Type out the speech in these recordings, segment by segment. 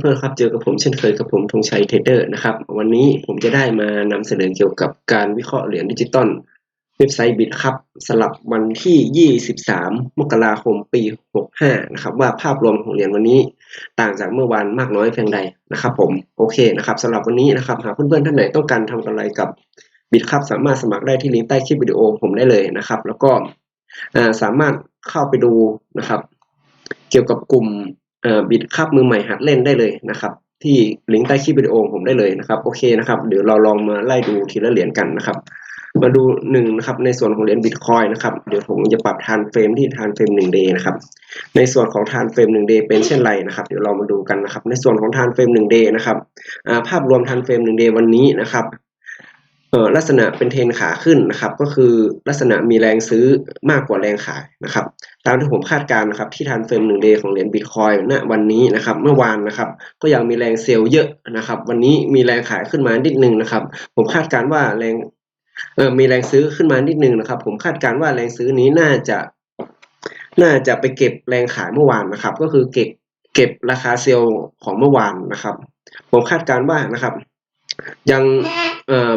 เพื่อนๆครับเจอกับผมเช่นเคยกับผมธงชัยเทเดอร์นะครับ วันนี้ผมจะได้มานำเสนอเกี่ยวกับการวิเคราะห์เหรียญดิจิตอลเว็บไซต์บิตครับสลับวันที่ 23 มกราคมปี 65 นะครับ ว่าภาพรวมของเหรียญวันนี้ต่างจากเมื่อวานมากน้อยเพียงใดนะครับผมโอเคนะครับสำหรับวันนี้นะครับหากเพื่อนๆท่านไหนต้องการทำกำไรกับบิตครับสามารถสมัครได้ที่ลิงก์ใต้คลิปวิดีโอผมได้เลยนะครับ แล้วก็สามารถเข้าไปดูนะครับ เกี่ยวกับกลุ่ม บิดคับมือใหม่หัดเล่นได้เลยนะครับ ที่ลิงก์ใต้คลิปวิดีโอผมได้เลยนะครับโอเคนะครับเดี๋ยวเราลองมาไล่ดูทีละเหรียญกันนะครับ มาดูหนึ่งนะครับในส่วนของเหรียญบิตคอยนะครับเดี๋ยวผมจะปรับทานเฟรมที่ทานเฟรมหนึ่งเดย์นะครับในส่วนของทานเฟรมหนึ่งเดย์เป็นเช่นไรนะครับ เดี๋ยวเรามาดูกันนะครับ ในส่วนของทานเฟรมหนึ่งเดย์นะครับภาพรวมทานเฟรมหนึ่งเดย์วันนี้นะครับ เออลักษณะเป็นเทนขาขึ้นนะครับ ก็คือลักษณะมีแรงซื้อมากกว่าแรงขายนะครับ ตามที่ผมคาดการณ์นะครับที่ทันเฟรมหนึ่งเดย์ของเหรียญบิตคอยณวันนี้นะครับ เมื่อวานนะครับ ก็ยังมีแรงเซลล์เยอะนะครับ วันนี้มีแรงขายขึ้นมานิดนึงนะครับ ผมคาดการณ์ว่าแรงเออมีแรงซื้อขึ้นมานิดนึงนะครับ ผมคาดการณ์ว่าแรงซื้อนี้น่าจะ น่าจะไปเก็บแรงขายเมื่อวานนะครับ ก็คือเก็บเก็บราคาเซลล์ของเมื่อวานนะครับ ผมคาดการณ์ว่านะครับ ยังเอ่อ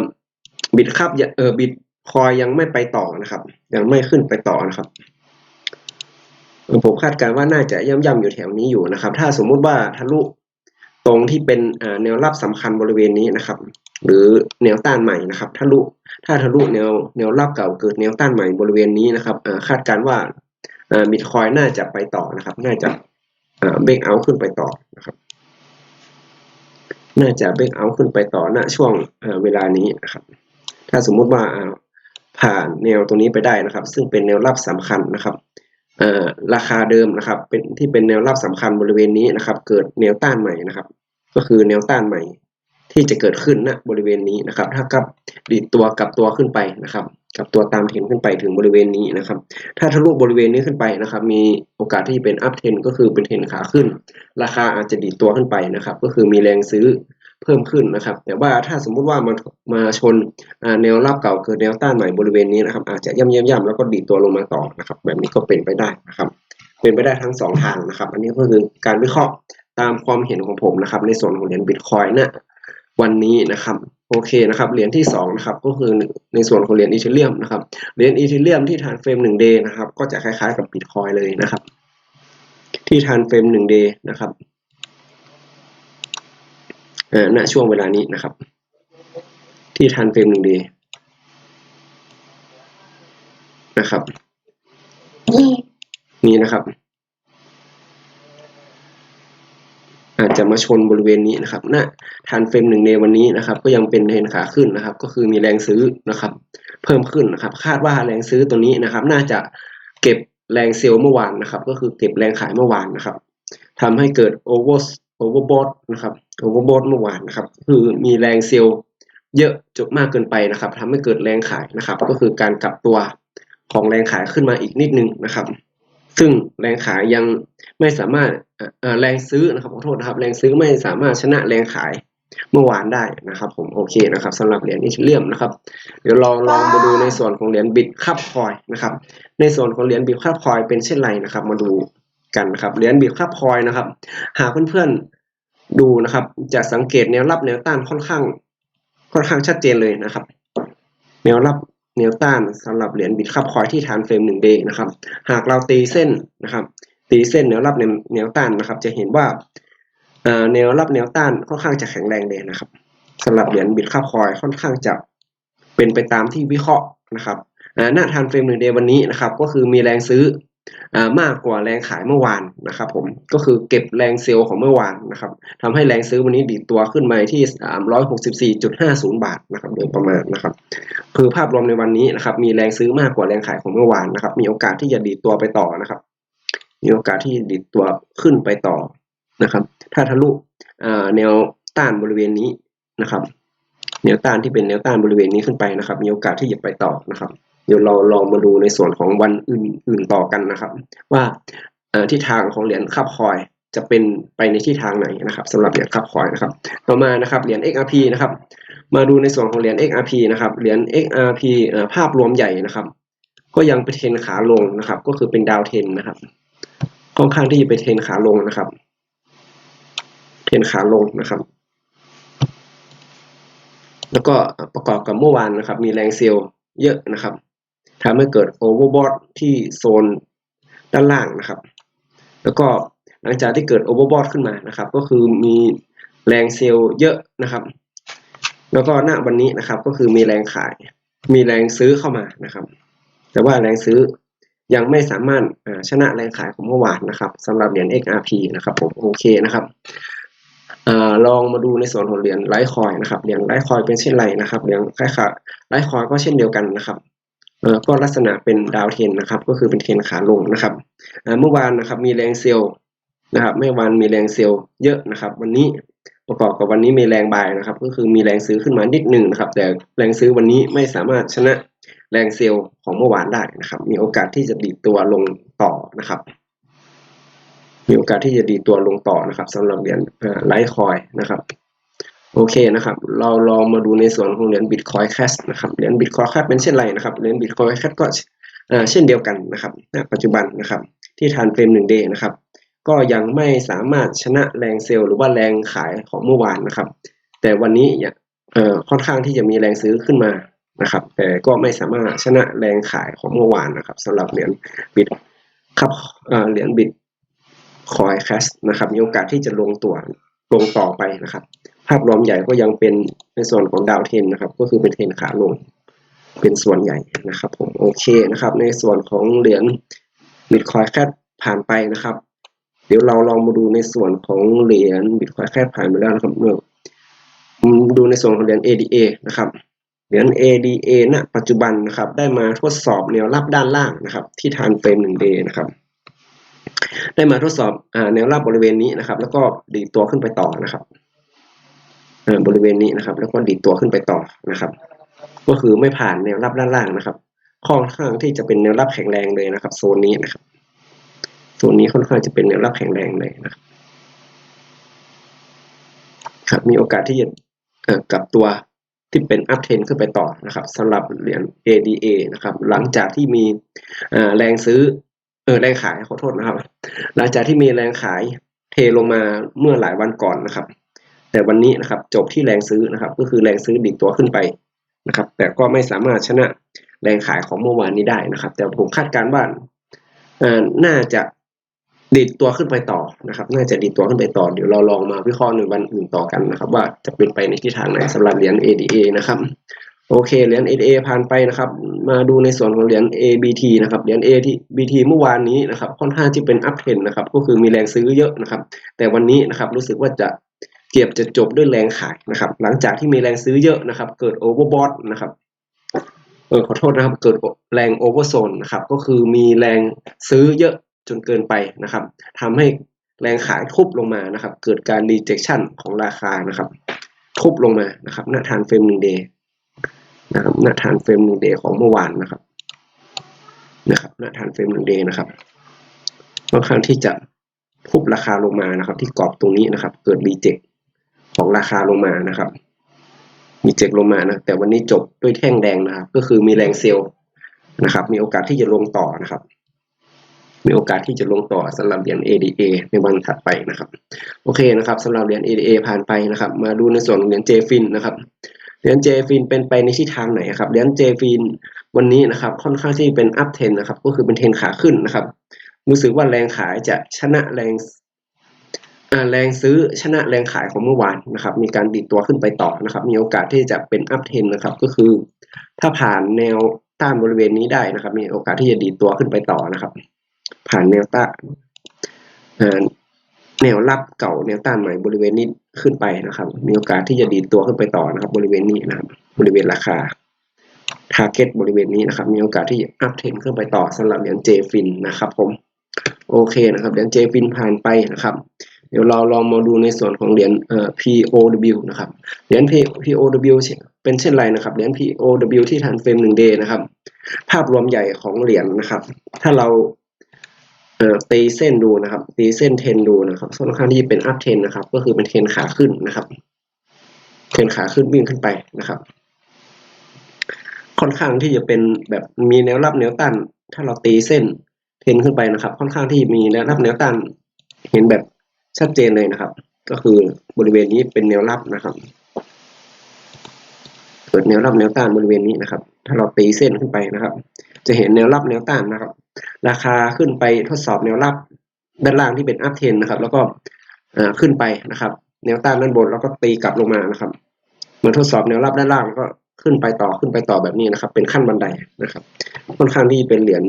บิตครับเออบิตคอยยังไม่ไปต่อนะครับ ยังไม่ขึ้นไปต่อนะครับผมคาดการณ์ว่าน่าจะย่ำๆอยู่แถวนี้อยู่นะครับ ถ้าสมมุติว่าทะลุตรงที่เป็นแนวรับสำคัญบริเวณนี้นะครับ หรือแนวต้านใหม่นะครับทะลุถ้าทะลุแนวแนวรับเก่าเกิดแนวต้านใหม่บริเวณนี้นะครับคาดการณ์ว่าบิตคอยน่าจะไปต่อนะครับ น่าจะเบรกเอาขึ้นไปต่อนะครับน่าจะเบรกเอาขึ้นไปต่อณช่วงเวลานี้นะครับ ถ้าสมมุติว่าผ่านแนวตรงนี้ไปได้นะครับ ซึ่งเป็นแนวรับสำคัญนะครับราคาเดิมนะครับ เป็นที่เป็นแนวรับสำคัญบริเวณนี้นะครับ เกิดแนวต้านใหม่นะครับ ก็คือแนวต้านใหม่ ที่จะเกิดขึ้นณบริเวณนี้นะครับ ถ้ากับดีดตัวกับตัวขึ้นไปนะครับกับตัวตามเทรนขึ้นไปถึงบริเวณนี้นะครับ ถ้าทะลุบริเวณนี้ขึ้นไปนะครับ มีโอกาสที่เป็นอัพเทรนก็คือเป็นเทรนขาขึ้น ราคาอาจจะดีดตัวขึ้นไปนะครับ ก็คือมีแรงซื้อ เพิ่มขึ้นนะครับ แต่ว่าถ้าสมมุติว่ามันมาชนแนวรับเก่าเกิดแนวต้านใหม่บริเวณนี้นะครับ อาจจะย่ำย่ำย่ำแล้วก็ดีตัวลงมาต่อนะครับ แบบนี้ก็เป็นไปได้นะครับ เป็นไปได้ทั้งสองทางนะครับ อันนี้ก็คือการวิเคราะห์ตามความเห็นของผมนะครับ ในส่วนของเหรียญบิตคอยน์นะวันนี้นะครับโอเคนะครับเหรียญที่2นะครับก็คือในส่วนของเหรียญอีเทเรียมนะครับเหรียญอีเทเรียมที่ทานเฟรม1 day นะครับก็จะคล้ายๆกับบิตคอยเลยนะครับ ที่ทานเฟรม1 day นะครับ ณช่วงเวลานี้นะครับ ที่ทันเฟรมหนึ่งดีนะครับ นี่นะครับ อาจจะมาชนบริเวณนี้นะครับณทันเฟรมหนึ่งในวันนี้นะครับ ก็ยังเป็นเทนขาขึ้นนะครับ ก็คือมีแรงซื้อนะครับ เพิ่มขึ้นนะครับ คาดว่าแรงซื้อตัวนี้นะครับ น่าจะเก็บแรงเซลล์เมื่อวานนะครับ ก็คือเก็บแรงขายเมื่อวานนะครับทำให้เกิดโอเวอร์โอเวอร์บอทนะครับ โอเวอร์บอทเมื่อวานนะครับคือมีแรงเซลล์เยอะจนมากเกินไปนะครับทำให้เกิดแรงขายนะครับ ก็คือการกลับตัวของแรงขายขึ้นมาอีกนิดนึงนะครับ ซึ่งแรงขายยังไม่สามารถแรงซื้อนะครับขอโทษนะครับ แรงซื้อไม่สามารถชนะแรงขายเมื่อวานได้นะครับ ผมโอเคนะครับสำหรับเหรียญอีเทเรียมนะครับ เดี๋ยวลองลองมาดูในส่วนของเหรียญบิตคับคอยนะครับ ในส่วนของเหรียญบิตคับคอยเป็นเช่นไรนะครับ มาดูกันนะครับเหรียญบิตคับคอยนะครับ หากเพื่อน ดูนะครับ จะสังเกตแนวรับแนวต้านค่อนข้าง ค่อนข้างชัดเจนเลยนะครับ แนวรับแนวต้านสำหรับเหรียญบิตคับคอยที่ฐานเฟรมหนึ่งเดย์นะครับ หากเราตีเส้นนะครับ ตีเส้นแนวรับแนวต้านนะครับ จะเห็นว่าแนวรับแนวต้านค่อนข้างจะแข็งแรงเลยนะครับสำหรับเหรียญบิตคับคอยค่อนข้างจะเป็นไปตามที่วิเคราะห์นะครับหน้าทานเฟรมหนึ่งเดย์วันนี้นะครับ ก็คือมีแรงซื้อ มากกว่าแรงขายเมื่อวานนะครับผมก็คือเก็บแรงเซลล์ของเมื่อวานนะครับทำให้แรงซื้อวันนี้ดีดตัวขึ้นมาที่ 364.50 บาทนะครับโดยประมาณนะครับคือภาพรวมในวันนี้นะครับมีแรงซื้อมากกว่าแรงขายของเมื่อวานนะครับมีโอกาสที่จะดีดตัวไปต่อนะครับ มีโอกาสที่ดีดตัวขึ้นไปต่อนะครับ ถ้าทะลุแนวต้านบริเวณนี้นะครับแนวต้านที่เป็นแนวต้านบริเวณนี้ขึ้นไปนะครับ มีโอกาสที่จะไปต่อนะครับ เดี๋ยวเราลองมาดูในส่วนของวันอื่นๆต่อกันนะครับ ว่าทิศทางของเหรียญคับคอยจะเป็นไปในทิศทางไหนนะครับสำหรับเหรียญคับคอยนะครับ ต่อมานะครับเหรียญ XRP นะครับ มาดูในส่วนของเหรียญ XRP นะครับเหรียญ XRP ภาพรวมใหญ่นะครับ ก็ยังเป็นเทนขาลงนะครับ ก็คือเป็นดาวเทนนะครับค่อนข้างที่จะเป็นเทนขาลงนะครับ เทนขาลงนะครับ แล้วก็ประกอบกับเมื่อวานนะครับ มีแรงเซลล์เยอะนะครับ ทำให้เกิดโอเวอร์บอทที่โซนด้านล่างนะครับ แล้วก็หลังจากที่เกิดโอเวอร์บอทขึ้นมานะครับ ก็คือมีแรงเซลล์เยอะนะครับ แล้วก็ณวันนี้นะครับ ก็คือมีแรงขาย มีแรงซื้อเข้ามานะครับ แต่ว่าแรงซื้อยังไม่สามารถชนะแรงขายของเมื่อวานนะครับสำหรับเหรียญ XRP นะครับผมโอเคนะครับอลองมาดูในส่วนของเหรียญไลท์คอยนะครับเหรียญไลท์คอยเป็นเช่นไรนะครับเหรียญไลท์คอยก็เช่นเดียวกันนะครับ ก็ลักษณะเป็นดาวเทนนะครับ ก็คือเป็นเทนขาลงนะครับเมื่อวานนะครับมีแรงเซลล์นะครับเมื่อวานมีแรงเซลล์เยอะนะครับ วันนี้ประกอบกับวันนี้มีแรงบายนะครับ ก็คือมีแรงซื้อขึ้นมานิดหนึ่งนะครับ แต่แรงซื้อวันนี้ไม่สามารถชนะแรงเซลล์ของเมื่อวานได้นะครับ มีโอกาสที่จะดีตัวลงต่อนะครับ มีโอกาสที่จะดีตัวลงต่อนะครับสำหรับเหรียญไลท์คอยนะครับ โอเคนะครับ เราลองมาดูในส่วนของเหรียญบิตคอยแคสนะครับ เหรียญบิตคอยแคสเป็นเช่นไรนะครับ เหรียญบิตคอยแคสก็เช่นเดียวกันนะครับณปัจจุบันนะครับ ที่ทานเฟรมหนึ่งเดย์นะครับ ก็ยังไม่สามารถชนะแรงเซลล์หรือว่าแรงขายของเมื่อวานนะครับ แต่วันนี้ค่อนข้างที่จะมีแรงซื้อขึ้นมานะครับ แต่ก็ไม่สามารถชนะแรงขายของเมื่อวานนะครับสำหรับเหรียญบิตครับเหรียญบิตคอยแคสนะครับ มีโอกาสที่จะลงตัวลงต่อไปนะครับ ภาพรวมใหญ่ก็ยังเป็นในส่วนของดาวเทนนะครับ ก็คือเป็นเทนขาลง เป็นส่วนใหญ่นะครับ ผมโอเคนะครับ ในส่วนของเหรียญบิตคอยแคสผ่านไปนะครับ เดี๋ยวเราลองมาดูในส่วนของเหรียญบิตคอยแคสผ่านไปแล้วนะครับเมื่อดูในส่วนของเหรียญ ADA นะครับเหรียญ ADA ณปัจจุบันนะครับ ได้มาทดสอบแนวรับด้านล่างนะครับ ที่ทานเฟรม1 day นะครับ ได้มาทดสอบอแนวรับบริเวณนี้นะครับ แล้วก็ดีตัวขึ้นไปต่อนะครับ บริเวณนี้นะครับ แล้วก็ดีตัวขึ้นไปต่อนะครับ ก็คือไม่ผ่านแนวรับด้านล่างนะครับค่อนข้างที่จะเป็นแนวรับแข็งแรงเลยนะครับ โซนนี้นะครับโซนนี้ค่อนข้างจะเป็นแนวรับแข็งแรงเลยนะครับครับมีโอกาสที่จะกลับตัวที่เป็นอัพเทนขึ้นไปต่อนะครับสำหรับเหรียญ ADA นะครับ หลังจากที่มีแรงซื้อเออแรงขายขอโทษนะครับ หลังจากที่มีแรงขายเทลงมาเมื่อหลายวันก่อนนะครับ แต่วันนี้นะครับจบที่แรงซื้อนะครับ ก็คือแรงซื้อดิดตัวขึ้นไปนะครับ แต่ก็ไม่สามารถชนะแรงขายของเมื่อวานนี้ได้นะครับ แต่ผมคาดการณ์ว่าน่าจะดีดตัวขึ้นไปต่อนะครับ น่าจะดีดตัวขึ้นไปต่อ เดี๋ยวเราลองมาวิเคราะห์ในวันอื่นต่อกันนะครับ ว่าจะเป็นไปในทิศทางไหนสำหรับเหรียญ ADA นะครับ โอเค เหรียญ ADA ผ่านไปนะครับ มาดูในส่วนของเหรียญ ABT นะครับ เหรียญ ABT เมื่อวานนี้นะครับ ค่อนข้างที่เป็นอัพเทรนนะครับ ก็คือมีแรงซื้อเยอะนะครับ แต่วันนี้นะครับ รู้สึกว่าจะ เก็บจะจบด้วยแรงขายนะครับ หลังจากที่มีแรงซื้อเยอะนะครับ เกิดโอเวอร์บอทนะครับเออขอโทษนะครับ เกิดแรงโอเวอร์โซนนะครับ ก็คือมีแรงซื้อเยอะจนเกินไปนะครับทำให้แรงขายทุบลงมานะครับ เกิดการ rejection ของราคานะครับ ทุบลงมานะครับหน้าทานเฟรมหนึ่งเดย์นะครับหน้าทานเฟรมหนึ่งเดย์ของเมื่อวานนะครับนะครับหน้าทานเฟรมหนึ่งเดย์นะครับค่อนข้างที่จะทุบราคาลงมานะครับ ที่กรอบตรงนี้นะครับ เกิด reject ของราคาลงมานะครับ มีเจ็กลงมานะแต่วันนี้จบด้วยแท่งแดงนะครับ ก็คือมีแรงเซลล์นะครับ มีโอกาสที่จะลงต่อนะครับ มีโอกาสที่จะลงต่อสำหรับเหรียญ ADA ในวันถัดไปนะครับ โอเคนะครับสำหรับเหรียญ ADA ผ่านไปนะครับ มาดูในส่วนของเหรียญ JFIN นะครับเหรียญ JFIN เป็นไปในทิศทางไหนครับเหรียญ JFIN วันนี้นะครับค่อนข้างที่เป็นอัพเทนนะครับ ก็คือเป็นเทนขาขึ้นนะครับ รู้สึกว่าแรงขายจะชนะแรง แรงซื้อชนะแรงขายของเมื่อวานนะครับ มีการดิดตัวขึ้นไปต่อนะครับ มีโอกาสที่จะเป็นอัพเทนนะครับ ก็คือ ถ้าผ่านแนวต้านบริเวณนี้ได้นะครับ มีโอกาสที่จะดีดตัวขึ้นไปต่อนะครับ ผ่านแนวต้านแนวรับเก่าแนวต้านใหม่บริเวณนี้ขึ้นไปนะครับ มีโอกาสที่จะดีดตัวขึ้นไปต่อนะครับ บริเวณนี้นะครับ บริเวณราคาทาร์เก็ตบริเวณนี้นะครับ มีโอกาสที่จะอัพเทนขึ้นไปต่อสำหรับเหรียญเจฟินนะครับ ผม โอเคนะครับเหรียญเจฟินผ่านไปนะครับ ดี๋ยวเราลองมาดูในส่วนของเหรียญ POW นะครับ เหรียญ POW เป็นเช่นไรนะครับ เหรียญ POW ที่ทันเฟรมหนึ่งเดย์นะครับ ภาพรวมใหญ่ของเหรียญนะครับ ถ้าเราเตีเส้นดูนะครับ ตีเส้นเทนดูนะครับค่อนข้างที่เป็นอัพเทนนะครับ ก็คือเป็นเทนขาขึ้นนะครับ เทนขาขึ้นวิ่งขึ้นไปนะครับ ค่อนข้างที่จะเป็นแบบมีแนวรับแนวต้าน ถ้าเราตีเส้นเทนขึ้นไปนะครับ ค่อนข้างที่มีแนวรับแนวต้าน เห็นแบบ ชัดเจนเลยนะครับ ก็คือบริเวณนี้เป็นแนวรับนะครับเกิดแนวรับแนวต้านบริเวณนี้นะครับ ถ้าเราตีเส้นขึ้นไปนะครับ จะเห็นแนวรับแนวต้านนะครับ ราคาขึ้นไปทดสอบแนวรับด้านล่างที่เป็นอัพเทนนะครับ แล้วก็ขึ้นไปนะครับ แนวต้านด้านบนแล้วก็ตีกลับลงมานะครับเหมือนทดสอบแนวรับด้านล่างแล้วก็ขึ้นไปต่อขึ้นไปต่อแบบนี้นะครับ เป็นขั้นบันไดนะครับ ค่อนข้างที่เป็นเหรียญ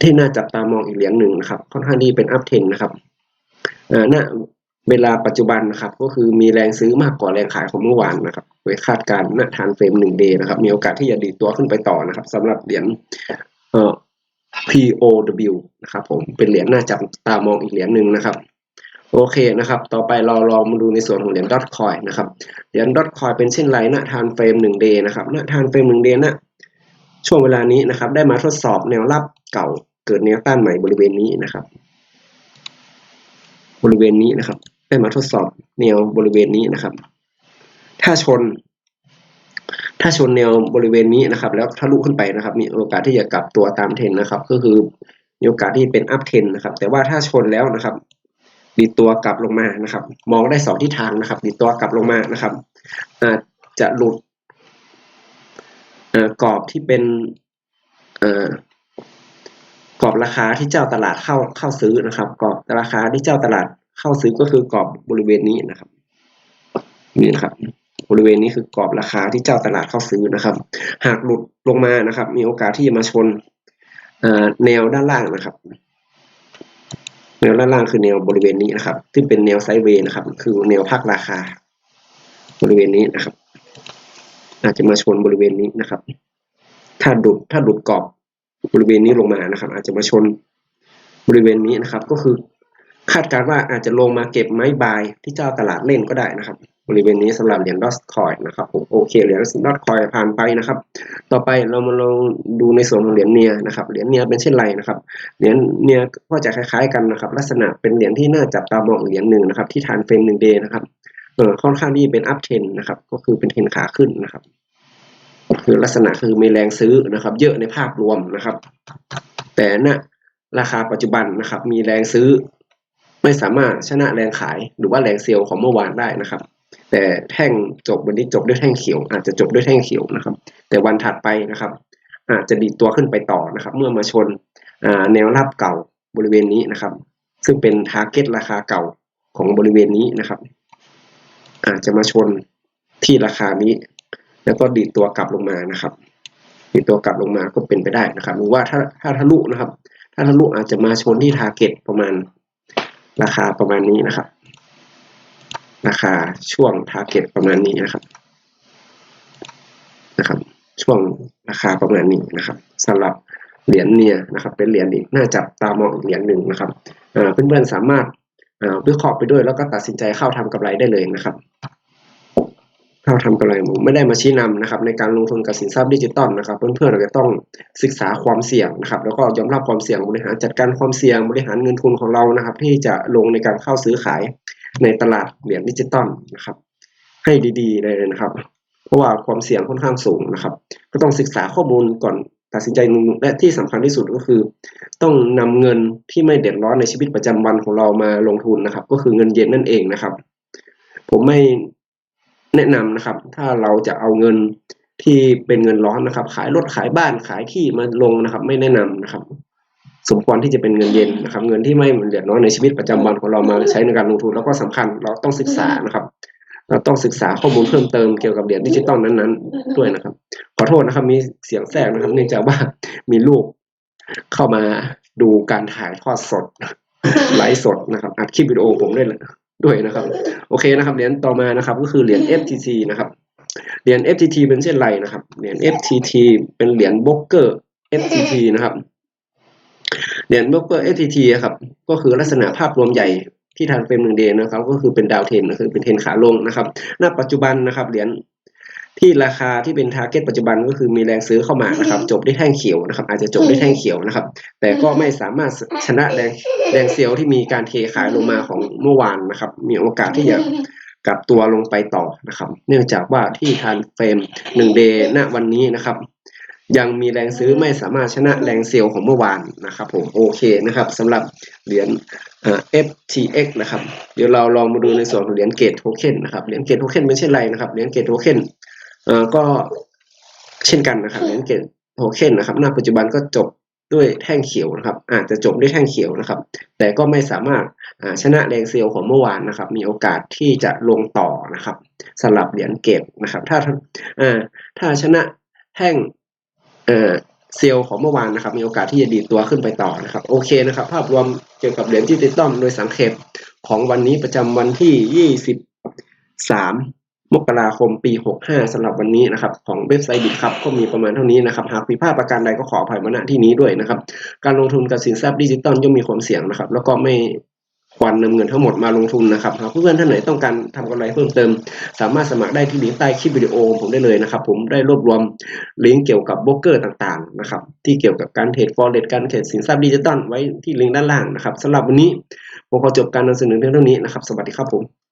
ที่น่าจับตามองอีกเหรียญหนึ่งนะครับ ค่อนข้างที่เป็นอัพเทนนะครับ ณเวลาปัจจุบันนะครับ ก็คือมีแรงซื้อมากกว่าแรงขายของเมื่อวานนะครับโดยคาดการณ์ณฐานเฟรมหนึ่งเดย์นะครับ มีโอกาสที่จะดีตัวขึ้นไปต่อนะครับสำหรับเหรียญ POW นะครับผมเป็นเหรียญน่าจับตามองอีกเหรียญหนึ่งนะครับโอเคนะครับ ต่อไปเราลองมาดูในส่วนของเหรียญดอทคอยนะครับ เหรียญดอทคอยเป็นเช่นไรณทานเฟรมหนึ่งเดย์นะครับณทานเฟรมหนึ่งเดย์ณช่วงเวลานี้นะครับ ได้มาทดสอบแนวรับเก่าเกิดแนวต้านใหม่บริเวณนี้นะครับ บริเวณนี้นะครับได้มาทดสอบแนวบริเวณนี้นะครับ ถ้าชน ถ้าชนแนวบริเวณนี้นะครับ แล้วทะลุขึ้นไปนะครับ มีโอกาสที่จะกลับตัวตามเทรนนะครับ ก็คือมีโอกาสที่เป็นอัพเทรนนะครับ แต่ว่าถ้าชนแล้วนะครับดีตัวกลับลงมานะครับ มองได้สองทิศทางนะครับดีตัวกลับลงมานะครับอาจจะหลุดกรอบที่เป็น กรอบราคาที่เจ้าตลาดเข้าเข้าซื้อนะครับ กรอบราคาที่เจ้าตลาดเข้าซื้อก็คือกรอบบริเวณนี้นะครับนี่นะครับ บริเวณนี้คือกรอบราคาที่เจ้าตลาดเข้าซื้อนะครับ หากหลุดลงมานะครับ มีโอกาสที่จะมาชนแนวด้านล่างนะครับแนวด้านล่างคือแนวบริเวณนี้นะครับที่เป็นแนวไซด์เวย์นะครับ คือแนวพักราคา บริเวณนี้นะครับ อาจจะมาชนบริเวณนี้นะครับ ถ้าดุดถ้าดุดกรอบ บริเวณนี้ลงมานะครับ อาจจะมาชนบริเวณนี้นะครับ ก็คือคาดการณ์ว่าอาจจะลงมาเก็บไม้บายที่เจ้าตลาดเล่นก็ได้นะครับ บริเวณนี้สำหรับเหรียญดอสคอยนะครับผมโอเคเหรียญดอสคอยผ่านไปนะครับ ต่อไปเรามาลองดูในส่วนของเหรียญเนียนะครับเหรียญเนียเป็นเช่นไรนะครับเหรียญเนียก็จะคล้ายๆกันนะครับ ลักษณะเป็นเหรียญที่น่าจับตามองเหรียญหนึ่งนะครับ ที่ฐานเฟรมหนึ่งเดย์นะครับเออค่อนข้างที่เป็นอัพเทนนะครับ ก็คือเป็นเทนขาขึ้นนะครับ คือลักษณะคือมีแรงซื้อนะครับ เยอะในภาพรวมนะครับ แต่ณราคาปัจจุบันนะครับ มีแรงซื้อ ไม่สามารถชนะแรงขายหรือว่าแรงเซลล์ของเมื่อวานได้นะครับ แต่แท่งจบวันนี้จบด้วยแท่งเขียว อาจจะจบด้วยแท่งเขียวนะครับ แต่วันถัดไปนะครับ อาจจะดีตัวขึ้นไปต่อนะครับ เมื่อมาชนแนวรับเก่าบริเวณนี้นะครับ ซึ่งเป็นทาร์เก็ตราคาเก่าของบริเวณนี้นะครับ อาจจะมาชนที่ราคานี้ แล้วก็ดีดตัวกลับลงมานะครับ ดีดตัวกลับลงมาก็เป็นไปได้นะครับหรือว่าถ้าถ้าทะลุนะครับ ถ้าทะลุอาจจะมาชนที่ทาร์เก็ตประมาณราคาประมาณนี้นะครับ ราคาช่วงทาร์เก็ตประมาณนี้นะครับนะครับ ช่วงราคาประมาณนี้นะครับสำหรับเหรียญเนียนะครับ เป็นเหรียญอีกน่าจับตามองอีกเหรียญหนึ่งนะครับเพื่อนๆสามารถวิเคราะห์ไปด้วยแล้วก็ตัดสินใจเข้าทำกำไรได้เลยนะครับ เข้าทำกำไรผมไม่ได้มาชี้นำนะครับในการลงทุนกับสินทรัพย์ดิจิตอลนะครับ เพื่อนๆเราจะต้องศึกษาความเสี่ยงนะครับ แล้วก็ยอมรับความเสี่ยงบริหารจัดการความเสี่ยงบริหารเงินทุนของเรานะครับ ที่จะลงในการเข้าซื้อขายในตลาดเหรียญดิจิตอลนะครับ ให้ดีๆเลยนะครับ เพราะว่าความเสี่ยงค่อนข้างสูงนะครับ ก็ต้องศึกษาข้อมูลก่อนตัดสินใจหนึ่งและที่สำคัญที่สุดก็คือ ต้องนำเงินที่ไม่เดือดร้อนในชีวิตประจำวันของเรามาลงทุนนะครับ ก็คือเงินเย็นนั่นเองนะครับ ผมไม่ แนะนำนะครับ ถ้าเราจะเอาเงินที่เป็นเงินร้อนนะครับ ขายรถขายบ้านขายที่มาลงนะครับ ไม่แนะนำนะครับ สมควรที่จะเป็นเงินเย็นนะครับ เงินที่ไม่เดือดร้อนในชีวิตประจำวันของเรามาใช้ในการลงทุนแล้วก็สำคัญเราต้องศึกษานะครับเราต้องศึกษาข้อมูลเพิ่มเติมเกี่ยวกับเหรียญดิจิตอลนั้นๆ ด้วยนะครับ ขอโทษนะครับมีเสียงแทรกนะครับ เนื่องจากว่ามีลูกเข้ามาดูการถ่ายทอดสดไลฟ์สดนะครับ อัดคลิปวิดีโอผมด้วย ด้วยนะครับ โอเคนะครับเหรียญต่อมานะครับ ก็คือเหรียญ FTT นะครับเหรียญ FTT เป็นเช่นไรนะครับเหรียญ FTT เป็นเหรียญบล็อกเกอร์ FTT นะครับเหรียญบล็อกเกอร์ FTT ครับก็คือลักษณะภาพรวมใหญ่ที่ทานเฟรมหนึ่งเดย์นะครับ ก็คือเป็นดาวเทนก็คือเป็นเทนขาลงนะครับ ณ ปัจจุบันนะครับเหรียญ ที่ราคาที่เป็นทาร์เก็ตปัจจุบันก็คือมีแรงซื้อเข้ามานะครับ จบด้วยแท่งเขียวนะครับ อาจจะจบด้วยแท่งเขียวนะครับ แต่ก็ไม่สามารถชนะแรงแรงเซลล์ที่มีการเทขายลงมาของเมื่อวานนะครับ มีโอกาสที่จะกลับตัวลงไปต่อนะครับ เนื่องจากว่าที่ทานเฟรมหนึ่งเดย์ณวันนี้นะครับ ยังมีแรงซื้อไม่สามารถชนะแรงเซลล์ของเมื่อวานนะครับ ผมโอเคนะครับสำหรับเหรียญอ่า FTX นะครับ เดี๋ยวเราลองมาดูในส่วนของเหรียญเกตโทเค็นนะครับเหรียญเกตโทเค็นเป็นเช่นไรนะครับเหรียญเกตโทเค็น เอ่อก็เช่นกันนะครับเหรียญเกตโทเค็นนะครับณปัจจุบันก็จบด้วยแท่งเขียวนะครับ อาจจะจบด้วยแท่งเขียวนะครับ แต่ก็ไม่สามารถอ่าชนะแรงเซลล์ของเมื่อวานนะครับ มีโอกาสที่จะลงต่อนะครับสำหรับเหรียญเกตนะครับ ถ้าอ่าถ้าชนะแท่งเอ่อเซลล์ของเมื่อวานนะครับ มีโอกาสที่จะดีดตัวขึ้นไปต่อนะครับ โอเคนะครับ ภาพรวมเกี่ยวกับเหรียญดิจิตอลโดยสังเขปของวันนี้ประจำวันที่23ม มกราคมปี 65สำหรับวันนี้นะครับของเว็บไซต์บิตครับก็มีประมาณเท่านี้นะครับหากผิดพลาดประการใดก็ขออภัยมาณที่นี้ด้วยนะครับการลงทุนกับสินทรัพย์ดิจิตอลย่อมมีความเสี่ยงนะครับ แล้วก็ไม่ควรนำเงินทั้งหมดมาลงทุนนะครับหากเพื่อนท่านไหนต้องการทำกำไรเพิ่มเติม สามารถสมัครได้ที่ลิงก์ใต้คลิปวิดีโอผมได้เลยนะครับ ผมได้รวบรวมลิงก์เกี่ยวกับโบรกเกอร์ต่างๆนะครับที่เกี่ยวกับการเทรดฟอเรสการเทรดสินทรัพย์ดิจิตอลไว้ที่ลิงก์ด้านล่างนะครับสำหรับวันนี้ผมขอจบการนำเสนอเพียงเท่านี้นะครับสวัสดีครับผม